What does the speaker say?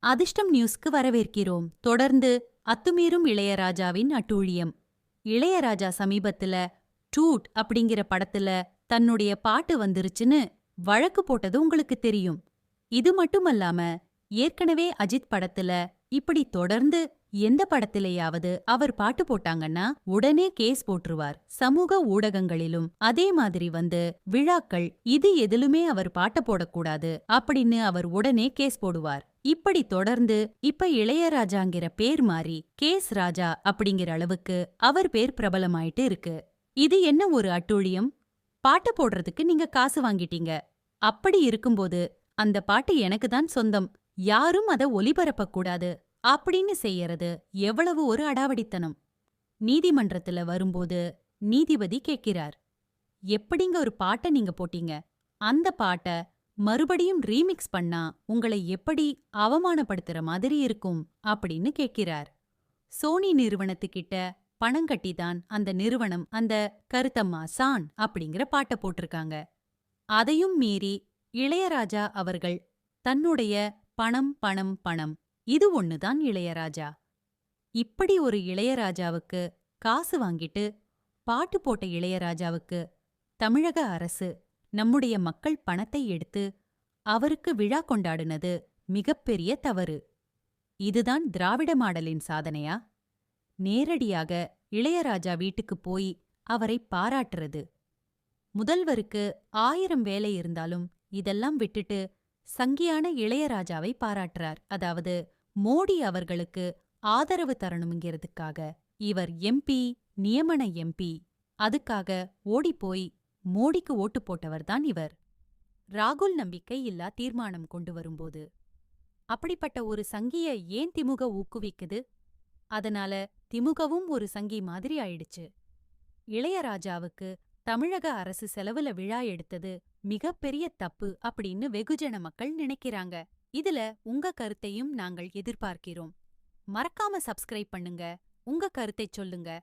அதிர்ஷ்டம் நியூஸ்க்கு வரவேற்கிறோம். தொடர்ந்து அத்துமீறும் இளையராஜாவின் அட்டூழியம். இளையராஜா சமீபத்துல டூட் அப்படிங்கிற படத்துல தன்னுடைய பாட்டு வந்துருச்சுன்னு வழக்கு போட்டது உங்களுக்கு தெரியும். இது மட்டுமல்லாம ஏற்கனவே அஜித் படத்துல இப்படி தொடர்ந்து எந்த படத்திலேயாவது அவர் பாட்டு போட்டாங்கன்னா உடனே கேஸ் போட்டுருவார். சமூக ஊடகங்களிலும் அதே மாதிரி வந்து விழாக்கள் இது எதிலுமே அவர் பாட்ட போடக்கூடாது அப்படின்னு அவர் உடனே கேஸ் போடுவார். இப்படி தொடர்ந்து இப்ப இளையராஜாங்கிற பேர் மாறி கேஸ் ராஜா அப்படிங்கிற அளவுக்கு அவர் பேர் பிரபலமாயிட்டு இருக்கு. இது என்ன ஒரு அட்டூழியம்? பாட்டு போடுறதுக்கு நீங்க காசு வாங்கிட்டீங்க. அப்படி இருக்கும்போது அந்த பாட்டு எனக்கு தான் சொந்தம். யாரும் அத ஒலிபரப்பக்கூடாது அப்படின்னு செய்யறது எவ்வளவு ஒரு அடாவடித்தனம். நீதிமன்றத்துல வரும்போது நீதிபதி கேட்கிறார். எப்படிங்க ஒரு பாட்டை நீங்க போட்டீங்க? அந்த பாட்ட மறுபடியும் ரீமிக்ஸ் பண்ணா உங்களை எப்படி அவமானப்படுத்துற மாதிரி இருக்கும் அப்படின்னு கேட்கிறார். சோனி நிறுவனத்துக்கிட்ட பணம் கட்டிதான் அந்த நிறுவனம் அந்த கருத்தம்மா சான் அப்படிங்கிற பாட்டை போட்டிருக்காங்க. அதையும் மீறி இளையராஜா அவர்கள் தன்னுடைய பணம் பணம் பணம் இது ஒண்ணுதான் இளையராஜா. இப்படி ஒரு இளையராஜாவுக்கு காசு வாங்கிட்டு பாட்டு போட்ட இளையராஜாவுக்கு தமிழக அரசு நம்முடைய மக்கள் பணத்தை எடுத்து அவருக்கு விழா கொண்டாடினது மிகப்பெரிய தவறு. இதுதான் திராவிட மாடலின் சாதனையா? நேரடியாக இளையராஜா வீட்டுக்கு போய் அவரை பாராட்டுறது. முதல்வருக்கு ஆயிரம் வேலை இருந்தாலும் இதெல்லாம் விட்டுட்டு சங்கியான இளையராஜாவை பாராட்டுறார். அதாவது மோடி அவர்களுக்கு ஆதரவு தரணுங்கிறதுக்காக இவர் எம்பி நியமன எம்பி அதுக்காக ஓடிப்போய் மோடிக்கு ஓட்டு போட்டவர்தான் இவர். ராகுல் நம்பிக்கை இல்லா தீர்மானம் கொண்டு வரும்போது அப்படிப்பட்ட ஒரு சங்கிய ஏன் திமுக ஊக்குவிக்குது? அதனால திமுகவும் ஒரு சங்கி மாதிரி ஆயிடுச்சு. இளையராஜாவுக்கு தமிழக அரசு செலவுல விழா எடுத்தது மிகப்பெரிய தப்பு அப்படின்னு வெகுஜன மக்கள் நினைக்கிறாங்க. இதுல உங்க கருத்தையும் நாங்கள் எதிர்பார்க்கிறோம். மறக்காம சப்ஸ்கிரைப் பண்ணுங்க. உங்க கருத்தை சொல்லுங்க.